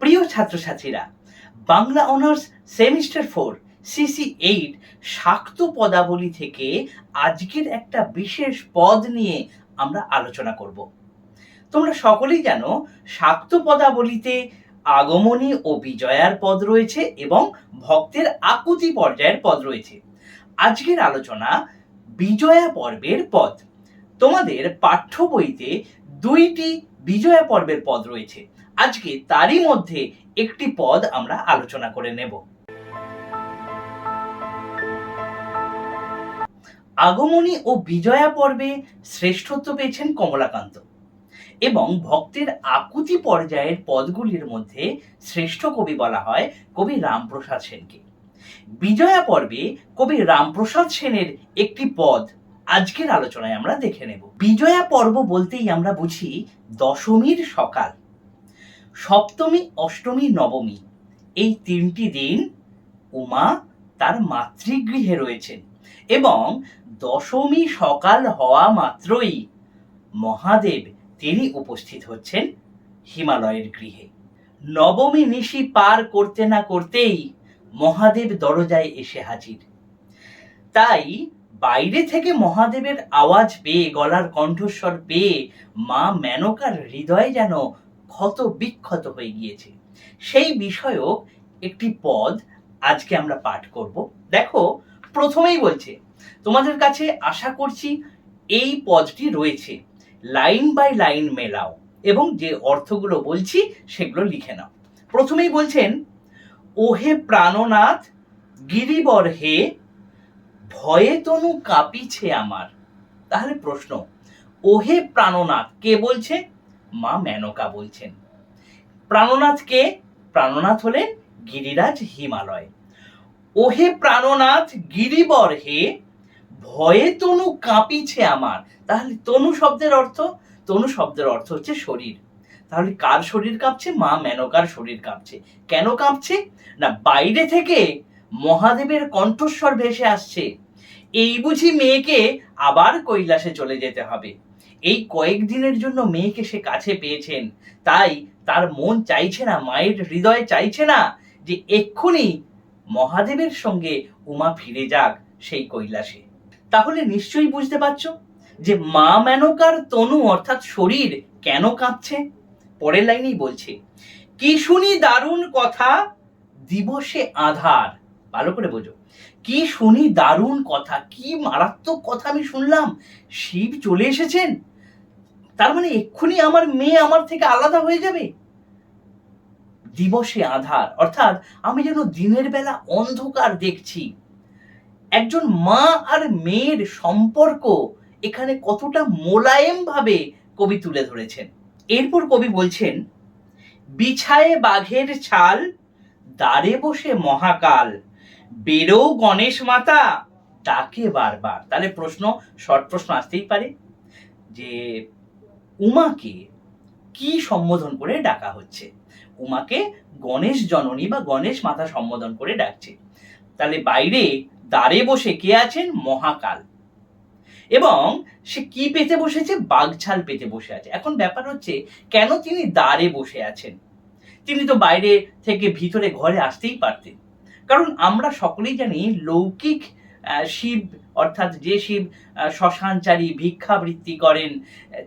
প্রিয় ছাত্রছাত্রীরা, Bangla honours semester four, CC eight Shakta Padavali থেকে আজকের একটা বিশেষ পদ নিয়ে আমরা আলোচনা করব। তোমরা সকলেই জানো, শাক্ত পদাবলীতে আগমনী ও বিজয়ার পদ রয়েছে এবং ভক্তের আকুতি পর্যায়ের পদ রয়েছে। আজকের আলোচনা বিজয়া পর্বের পদ। তোমাদের পাঠ্য বইতে দুইটি বিজয়া পর্বের পদ রয়েছে। আজকে তারই মধ্যে একটি পদ আমরা আলোচনা করে নেব। আগমনী ও বিজয়া পর্বে শ্রেষ্ঠত্ব পেয়েছেন কমলাকান্ত এবং ভক্তের আকুতি পর্যায়ের পদগুলির মধ্যে শ্রেষ্ঠ কবি বলা হয় কবি রামপ্রসাদ সেনকে। বিজয়া পর্বে কবি রামপ্রসাদ সেনের একটি পদ আজকের আলোচনায় আমরা দেখে নেব। বিজয়া পর্ব বলতেই আমরা বুঝি দশমীর সকাল। সপ্তমী, অষ্টমী, নবমী। এই তিনটি দিন উমা তার মাতৃগৃহে রয়েছেন এবং দশমী সকাল হওয়া মাত্রই মহাদেব তিনি উপস্থিত হচ্ছেন হিমালয়ের গৃহে। নবমী নিশি পার করতে না করতেই মহাদেব দরজায় এসে হাজির। তাই বাইরে থেকে মহাদেবের আওয়াজ পেয়ে, গলার কণ্ঠস্বর পেয়ে মা মেনকার হৃদয় যেন ক্ষত বিক্ষত হয়ে গিয়েছে। সেই বিষয়ক একটি পদ আজকে আমরা পাঠ করব। দেখো, প্রথমেই বলছে, তোমাদের কাছে আশা করছি এই পদটি রয়েছে। লাইন বাই লাইন মেলাও এবং যে অর্থগুলো বলছি সেগুলো লিখে নাও। প্রথমেই বলছেন, ওহে প্রাণনাথ, গিরিবর হে, ভয়ে তনু কাঁপিছে আমার। তাহলে প্রশ্ন, ওহে প্রাণনাথ, কে বলছে? মা মেনকা বলছেন প্রাণনাথ কে প্রাণনাথ হলেন গিরিরাজ হিমালয়। ওহে প্রাণনাথ, গিরিবর হে, ভয়ে তনু কাঁপিছে আমার। তাহলে তনু শব্দের অর্থ, তনু শব্দের অর্থ হচ্ছে শরীর। তাহলে কার শরীর কাঁপছে? মা মেনকার শরীর কাঁপছে। কেন কাঁপছে? না, বাইরে থেকে মহাদেবের কণ্ঠস্বর ভেসে আসছে। এই বুঝি মেয়েকে আবার কৈলাসে চলে যেতে হবে। এই কয়েকদিনের জন্য মেয়েকে সে কাছে পেয়েছেন। তাই তার মন চাইছে না, মায়ের হৃদয় চাইছে না যে এক্ষুনি মহাদেবের সঙ্গে উমা ফিরে যাক সেই কৈলাসে। তাহলে নিশ্চয়ই বুঝতে পারছ যে মা মেনকার তনু অর্থাৎ শরীর কেন কাঁপছে? পরের লাইনেই বলছে, কি শুনি দারুণ কথা, দিবসে আধার। ভালো করে বোঝো। কি শুনি? দারুণ কথা। কি মারাত্মক কথা আমি শুনলাম? শিব চলে এসেছেন? তার মানে এক্ষুনি আমার মেয়ে আমার থেকে আলাদা হয়ে যাবে? দিবসে আধার। অর্থাৎ আমি যেন দিনের বেলা অন্ধকার দেখছি। একজন মা আর মেয়ের সম্পর্ক এখানে কতটা মোলায়েম ভাবে কবি তুলে ধরেছেন। এরপর কবি বলছেন, বিছায়ে বাঘের ছাল দাঁড়ে বসে মহাকাল। বেরো গণেশ মাতা। ডাকে বারবার। তাহলে প্রশ্ন, শর্ট প্রশ্ন আসতেই পারে যে, উমাকে কি সম্বোধন করে ডাকা হচ্ছে? উমাকে গণেশ জননী বা গণেশ মাতা সম্বোধন করে ডাকছে। তাহলে বাইরে দ্বারে বসে কে আছেন? মহাকাল। এবং সে কি পেতে বসেছে? বাঘছাল পেতে বসে আছে। এখন ব্যাপার হচ্ছে, কেন তিনি দ্বারে বসে আছেন? তিনি তো বাইরে থেকে ভিতরে ঘরে আসতেই পারতেন। কারণ আমরা সকলেই জানি লৌকিক শিব, অর্থাৎ যে শিব শ্মশানচারী ভিক্ষাবৃত্তি করেন,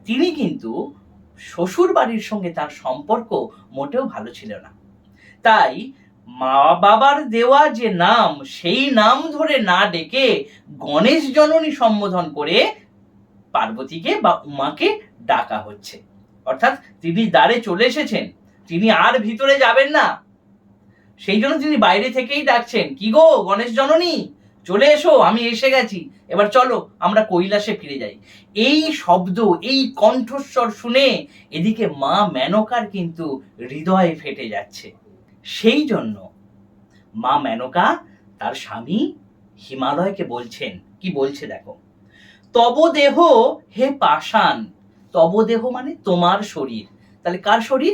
তিনি কিন্তু শ্বশুর বাড়ির সঙ্গে তার সম্পর্ক মোটেও ভালো ছিল না। তাই মা বাবার দেওয়া যে নাম, সেই নাম ধরে না ডেকে গণেশ জননী সম্বোধন করে পার্বতীকে বা উমাকে ডাকা হচ্ছে। অর্থাৎ তিনি দ্বারে চলে এসেছেন, তিনি আর ভিতরে যাবেন না। সেই জন্য তিনি বাইরে থেকেই ডাকছেন, কি গো গণেশ জননী? চলে এসো, আমি এসে গেছি। এবার চলো, আমরা কৈলাসে ফিরে যাই। এই শব্দ, এই কণ্ঠস্বর শুনে এদিকে মা মেনকার কিন্তু হৃদয়ে ফেটে যাচ্ছে। সেই জন্য মা মেনকা তার স্বামী হিমালয়কে বলছেন, কি বলছে দেখো তব দেহ হে পাষাণ তব দেহ মানে তোমার শরীর। তাহলে কার শরীর?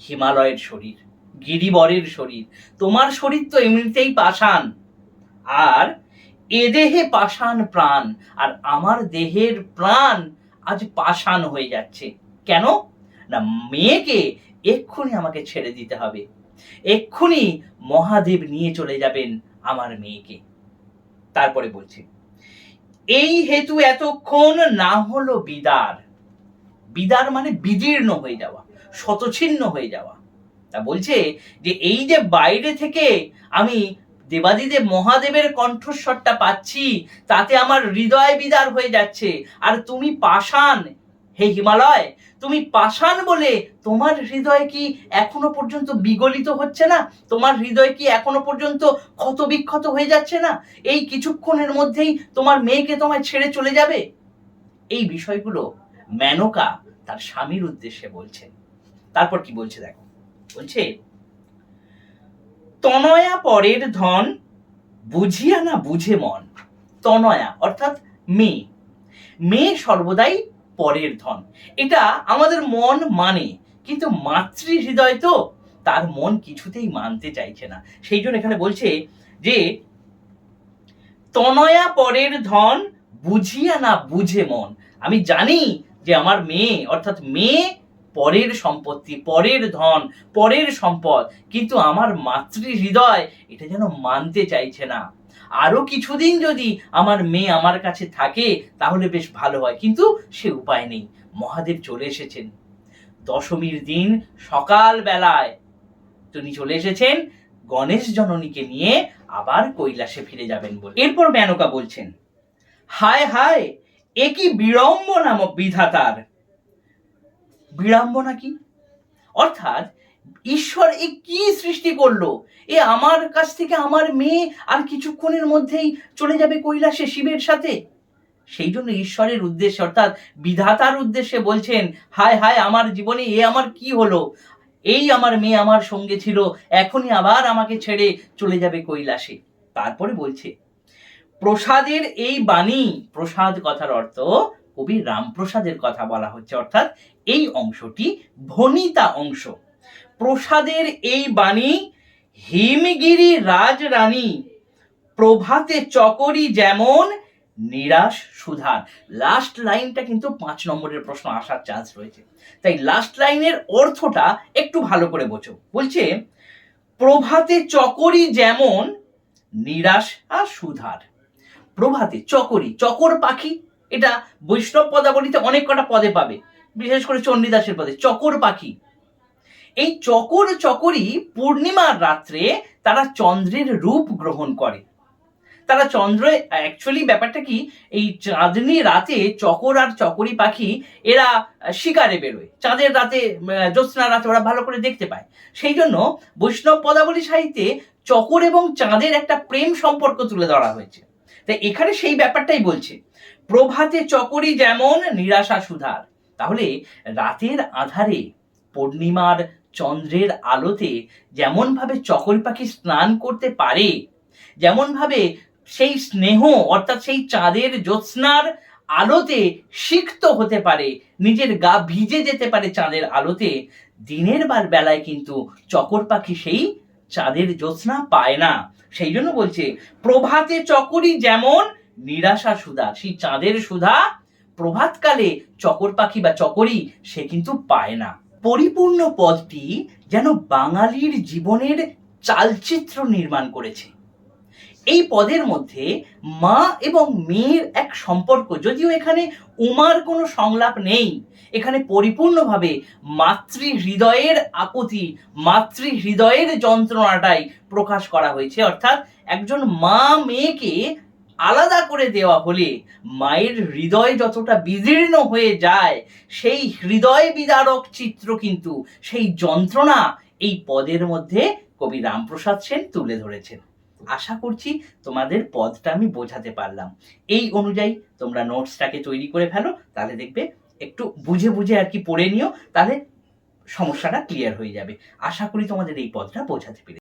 হিমালয়ের শরীর। গিরিবরের শরীর। তোমার শরীর তো এমনিতেই পাষাণ। আর এ দেহে পাষাণ প্রাণ, আর আমার দেহের প্রাণ আজ পাষাণ হয়ে যাচ্ছে। কেন? না, মেয়েকে এক্ষুনি আমাকে ছেড়ে দিতে হবে। এক্ষুনি মহাদেব নিয়ে চলে যাবেন আমার মেয়েকে। তারপরে বলছে, এই হেতু এতক্ষণ না হলো বিদার। বিদার মানে বিদীর্ণ হয়ে যাওয়া, শতছিন্ন হয়ে যাওয়া। তা বলছে যে এই যে বাইরে থেকে আমি দেবাদিদেব মহাদেবের কণ্ঠস্বরটা পাচ্ছি, তাতে আমার হৃদয় বিদার হয়ে যাচ্ছে। আর তুমি পাষাণ, হে হিমালয়, তুমি পাষাণ বলে তোমার হৃদয় কি এখনও পর্যন্ত বিগলিত হচ্ছে না? তোমার হৃদয় কি এখনও পর্যন্ত ক্ষত বিক্ষত হয়ে যাচ্ছে না? এই কিছুক্ষণের মধ্যেই তোমার মেয়েকে তোমায় ছেড়ে চলে যাবে? এই বিষয়গুলো মেনকা তার স্বামীর উদ্দেশ্যে বলছেন। তারপর কি বলছে দেখো? বলছে তনয়া পরের ধন বুঝিয়া না বুঝে মন? তনয়া, অর্থাৎ মেয়ে। মেয়ে সর্বদাই পরের ধন। এটা আমাদের মন মানে কিন্তু মাতৃ হৃদয় তো তার মন কিছুতেই মানতে চাইছে না। সেই জন্য এখানে বলছে যে, তনয়া পরের ধন বুঝিয়া না বুঝে মন। আমি জানি যে আমার মেয়ে, অর্থাৎ মেয়ে পরের সম্পত্তি, পরের ধন, পরের সম্পদ। কিন্তু আমার মাতৃ হৃদয় এটা যেন মানতে চাইছে না। আরও কিছুদিন যদি আমার মেয়ে আমার কাছে থাকে, তাহলে বেশ ভালো হয়। কিন্তু সে উপায় নেই। মহাদেব চলে এসেছেন। দশমীর দিন সকাল বেলায় তিনি চলে এসেছেন। গণেশ জননীকে নিয়ে আবার কৈলাসে ফিরে যাবেন বলে। এরপর মেনকা বলছেন, হায় হায়, এ কি বিড়ম্বনা বিধাতার। বিড়ম্বনা কি অর্থাৎ ঈশ্বর এ কি সৃষ্টি করল? এ আমার কাছ থেকে আমার মেয়ে আর কিছুক্ষণের মধ্যেই চলে যাবে কৈলাসে শিবের সাথে? সেই জন্য ঈশ্বরের উদ্দেশ্যে, অর্থাৎ বিধাতার উদ্দেশ্যে বলছেন, হায় হায়, আমার জীবনে এ আমার কি হলো? এই আমার মেয়ে আমার সঙ্গে ছিল, এখনই আবার আমাকে ছেড়ে চলে যাবে কৈলাসে। তারপরে বলছে, প্রসাদের এই বাণী, প্রসাদ কথার অর্থ কবি রামপ্রসাদের কথা বলা হচ্ছে, অর্থাৎ এই অংশটি ভনিতা অংশ। প্রসাদের এই বাণী, হিমগিরি রাজরানী, প্রভাতে চকরি যেমন, নিরাশ সুধার। লাস্ট লাইনটা কিন্তু পাঁচ নম্বরের প্রশ্ন আসার চান্স রয়েছে। তাই লাস্ট লাইনের অর্থটা একটু ভালো করে বোঝো। বলছে, প্রভাতে চকরি যেমন, নিরাশ আর সুধার। প্রভাতে চকরি, চকর পাখি এটা বৈষ্ণব পদাবলিতে অনেক কটা পদে পাবে। বিশেষ করে চণ্ডীদাসের পদে, চকর পাখি। এই চকর চকরি পূর্ণিমার রাত্রে তারা চন্দ্রের রূপ গ্রহণ করে। তারা চন্দ্র অ্যাকচুয়ালি ব্যাপারটা কি, এই চাঁদনি রাতে চকর আর চকরি পাখি, এরা শিকারে বেরোয়। চাঁদের রাতে জ্যোৎস্না রাতে ওরা ভালো করে দেখতে পায়। সেই জন্য বৈষ্ণব পদাবলী সাহিত্যে চকর এবং চাঁদের একটা প্রেম সম্পর্ক তুলে ধরা হয়েছে। তাই এখানে সেই ব্যাপারটাই বলছে। প্রভাতে চকরি যেমন নিরাশা সুধার, তাহলে রাতের আধারে পূর্ণিমার চন্দ্রের আলোতে যেমন ভাবে চকরি পাখি স্নান করতে পারে যেমন ভাবে সেই স্নেহ অর্থাৎ সেই চাঁদের জ্যোৎস্নার আলোতে সিক্ত হতে পারে, নিজের গা ভিজে যেতে পারে চাঁদের আলোতে, দিনের বার বেলায় কিন্তু চকর পাখি সেই চাঁদের জ্যোৎস্না পায় না। সেই জন্য বলছে, প্রভাতে চকরি যেমন নিরাশা সুধা, সেই চাঁদের সুধা প্রভাতকালে চকর পাখি বা চকরি সে কিন্তু পায় না। পরিপূর্ণ পদটি যেন বাঙালির জীবনের চালচিত্র নির্মাণ করেছে। এই পদের মধ্যে মা এবং মেয়ের এক সম্পর্ক। যদিও এখানে উমার কোনো সংলাপ নেই, এখানে পরিপূর্ণভাবে মাতৃ হৃদয়ের আকুতি মাতৃ হৃদয়ের যন্ত্রণাটাই প্রকাশ করা হয়েছে। অর্থাৎ একজন মা মেয়েকে আলাদা করে দেওয়া হলে মায়ের হৃদয় যতটা বিদীর্ণ হয়ে যায়, সেই হৃদয় বিদারক চিত্র কিন্তু, সেই যন্ত্রণা এই পদের মধ্যে কবি রামপ্রসাদ সেন তুলে ধরেছেন। আশা করছি তোমাদের পদটা আমি বোঝাতে পারলাম। এই অনুযায়ী তোমরা নোটসটাকে তৈরি করে ফেলো, তাহলে দেখবে একটু বুঝে বুঝে আর কি পড়ে নিও, তাহলে সমস্যাটা ক্লিয়ার হয়ে যাবে। আশা করি তোমাদের এই পদটা বোঝাতে পেরে